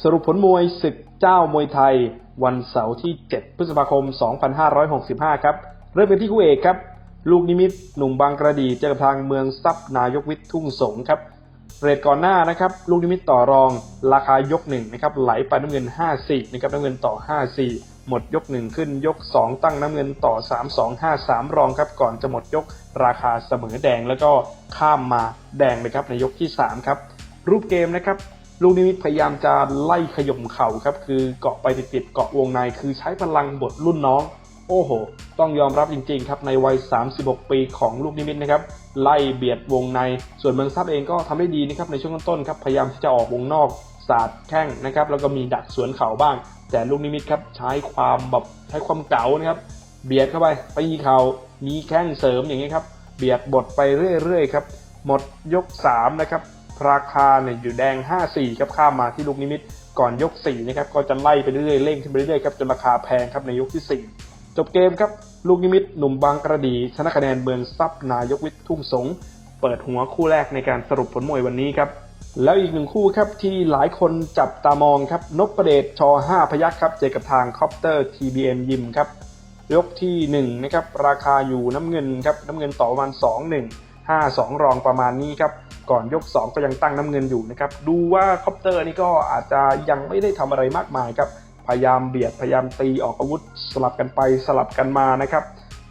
สรุปผลมวยศึกเจ้ามวยไทย วันเสาร์ที่ 7 พฤษภาคม 2565 ครับ เริ่มกันที่คู่เอกครับ ลูกนิมิตหนุ่มบางกระดีเจอกับทางเมืองซับนายกวิทย์ทุ่งสงครับ เรทก่อนหน้านะครับ ลูกนิมิตต่อรองราคายกหนึ่งนะครับไหลไปน้ำเงิน 5-4นะครับน้ำเงินต่อ 5-4 หมดยกหนึ่งขึ้นยก 2 ตั้งน้ำเงินต่อ 3-2-5-3 รองครับก่อนจะหมดยกราคาเสมอแดงแล้วก็ข้ามมาแดงเลยครับในยกที่ 3 ครับรูปเกมนะครับ ลูกนิมิตพยายามจะไล่ขย่มเข่าครับ คือเกาะไปติดๆเกาะวงใน คือใช้พลังบทรุ่นน้อง โอ้โห ต้องยอมรับจริงๆครับในวัย 36 ปีของลูกนิมิตนะครับไล่เบียดวงใน ส่วนเมืองซับเองก็ทำได้ดีนะครับในช่วงต้นๆครับพยายามที่จะออกวงนอกสาดแข้งนะครับแล้วก็มีดักสวนเข่าบ้าง แต่ลูกนิมิตครับใช้ความแบบใช้ความเก๋านะครับเบียดเข้าไปตีเข่ามีแข้งเสริมอย่างนี้ครับเบียดบทไปเรื่อยๆครับหมดยก3นะครับ ราคาเนี่ยอยู่แดง 5-4ครับข้ามมาที่ลูกนิมิตก่อนยก4นะครับก็จะไล่ไปเรื่อยๆเร่งขึ้นไปเรื่อยๆครับจนราคาแพงครับในยกที่ 4 จบเกมครับลูกนิมิตหนุ่มบางกระดีชนะคะแนนเมืองซับนายกวิทย์ทุ่งสงเปิดหัวคู่แรกในการสรุปผลมวยวันนี้ครับแล้วอีกหนึ่งคู่ครับที่หลายคนจับตามองครับนพประเดชช5พยัคฆ์ครับเจอกับทางคอปเตอร์ TBM ยิมครับยกที่1นะครับราคาอยู่น้ำเงินครับน้ำเงินต่อประมาณ 2 1 5 2 รองประมาณนี้ครับ ก่อนยก 2 ก็ยังตั้งน้ำเงินอยู่นะครับ ดูว่าคอปเตอร์นี่ก็อาจจะยังไม่ได้ทำอะไรมากมายครับ พยายามเบียด พยายามตีออกอาวุธสลับกันไปสลับกันมานะครับ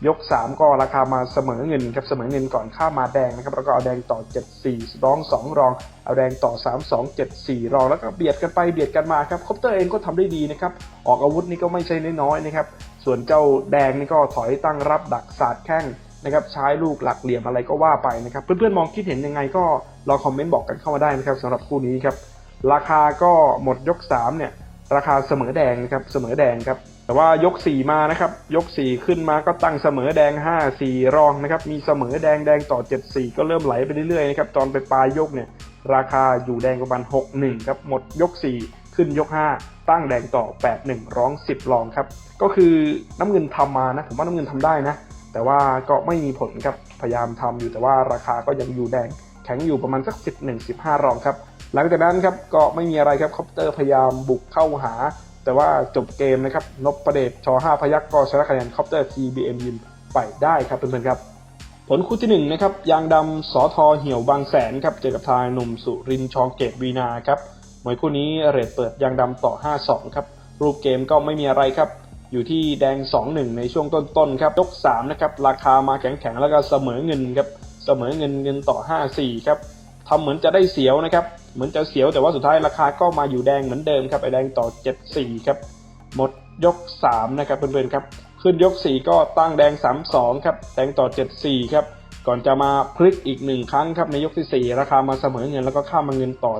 ยก 3 ก็ราคามาเสมอเงินครับเสมอเงินก่อนข้ามาแดงนะครับ แล้วก็เอาแดงต่อ 7-4 ร้อง 2 รอง เอาแดงต่อ 3-2 7-4 รอง แล้วก็เบียดกันไปเบียดกันมาครับคอปเตอร์เองก็ทำได้ดีนะครับ ออกอาวุธนี่ก็ไม่ใช่น้อยๆนะครับ ส่วนเจ้าแดงนี่ก็ถอยตั้งรับดักสาดแข้ง นะครับใช้ลูกหลักเหลี่ยมอะไรก็ว่าไปนะครับเพื่อนๆมองคิดเห็นยังไงก็ลองคอมเมนต์บอกกันเข้ามาได้นะครับสำหรับคู่นี้ครับราคาก็หมดยก3เนี่ยราคาเสมอแดงนะครับเสมอแดงครับแต่ว่ายก 4 มานะครับยก 4 ขึ้นมาก็ตั้งเสมอแดง 5 4 รองนะครับมีเสมอแดงแดงต่อ 7 4 ก็เริ่มไหลไปเรื่อยๆนะครับตอนไปปลายยกเนี่ยราคาอยู่แดงประมาณ6 1ครับหมดยก 4 ขึ้นยก 5 ตั้งแดงต่อ 8 1ร้อง10รองครับก็คือน้ำเงินทำมานะผมว่าน้ำเงินทำได้นะ แต่ว่าก็ไม่มีผลครับพยายามทำอยู่แต่ว่าราคาก็ยังอยู่แดงแข็งอยู่ประมาณสัก 11 15 รองครับ หลังจากนั้นครับก็ไม่มีอะไรครับคอปเตอร์พยายามบุกเข้าหา แต่ว่าจบเกมนะครับนพประเดชช5พยักก็ชนะคะแนนคอปเตอร์ TBM ยิมไปได้ครับเพื่อนๆครับ ผลคู่ที่1นะครับยางดำสอทอเหี่ยวบางแสนครับเจอกับทางหนุ่มสุรินชองเกตวีนาครับมวยคู่นี้เรทเปิดยางดำต่อ 5-2 ครับรูปเกมก็ไม่มีอะไรครับ อยู่ที่แดง 2-1 ในช่วงต้นๆครับยก3นะครับราคามาแข็งๆแล้วก็เสมอเงินครับเสมอเงินเงินต่อ 5-4 ครับทำเหมือนจะได้เสียวนะครับเหมือนจะเสียวแต่ว่าสุดท้ายราคาก็มาอยู่แดงเหมือนเดิมครับไอแดงต่อ 7-4 ครับหมดยก 3 นะครับเพื่อนๆครับขึ้นยก 4 ก็ตั้งแดง 3-2 ครับแดงต่อ 7-4 ครับก่อนจะมาพลิกอีกหนึ่งครั้งครับในยกที่ 4 ราคามาเสมอเงินแล้วก็ข้ามมาเงินต่อ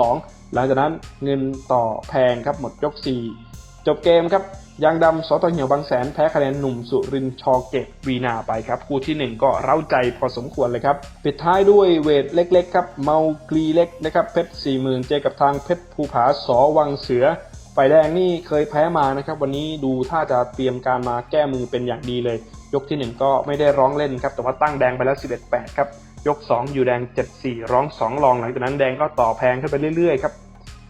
3-2 หลังจากนั้นเงินต่อแพงครับหมดยก 4 จบเกมครับ ยางดำสอตเหี่ยวบางแสนแพ้คะแนนหนุ่มสุรินทร์ชอเกตวีนาไปครับ คู่ที่ 1 ก็เร้าใจพอสมควรเลยครับ ปิดท้ายด้วยเวทเล็กๆครับ เมากรีเล็กนะครับ เพชร4 0,000เจอกับทางเพชรภูผาสอวังเสือฝ่ายแดงนี่เคยแพ้มานะครับ วันนี้ดูถ้าจะเตรียมการมาแก้มือเป็นอย่างดีเลย ยกที่ 1 ก็ไม่ได้ร้องเล่นครับ แต่ว่าตั้งแดงไปแล้ว 11-8 ครับ ยก 2 อยู่แดง 7-4 ร้อง 2 รองหลังจากนั้นแดงก็ต่อแพงขึ้นไปเรื่อยๆครับ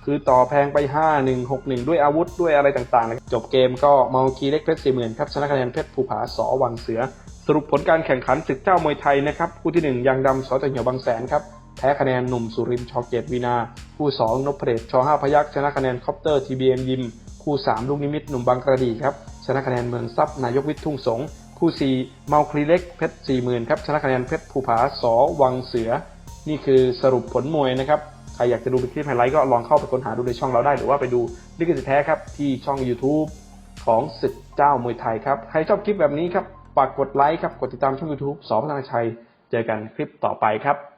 คือต่อแพงไป 5 1 6 1 ด้วยอาวุธด้วยอะไรต่างๆนะครับจบเกมก็เมาคีเล็กเพชรสี่หมื่นครับชนะคะแนนเพชรภูผาสอวังเสือ สรุปผลการแข่งขันศึกเจ้ามวยไทยนะครับคู่ที่ 1 ยังดำสอตะเหี่ยวบางแสนครับแพ้คะแนนหนุ่มสุรินทร์ชอเกตวีนา คู่ 2นพเดชช5พยักชนะคะแนนคอปเตอร์ทีบีเอ็มยิม คู่ 3 ลูกนิมิตหนุ่มบางกระดีครับชนะคะแนนเมืองซับนายกวิทย์ทุ่งสงคู่ 4 เมาคลีเล็กเพชรสี่หมื่นครับชนะคะแนนเพชรภูผาสอวังเสือ นี่คือสรุปผลมวยนะครับ ใครอยากจะดูเป็นคลิปไฮไลท์ก็ลองเข้าไปค้นหาดูในช่องเราได้ หรือว่าไปดูลิขสิทธิ์แท้ครับที่ช่อง YouTube ของศึกเจ้ามวยไทยครับ ใครชอบคลิปแบบนี้ครับฝากกดไลค์ครับ กดติดตามช่อง YouTube สอพัฒนาชัย เจอกันคลิปต่อไปครับ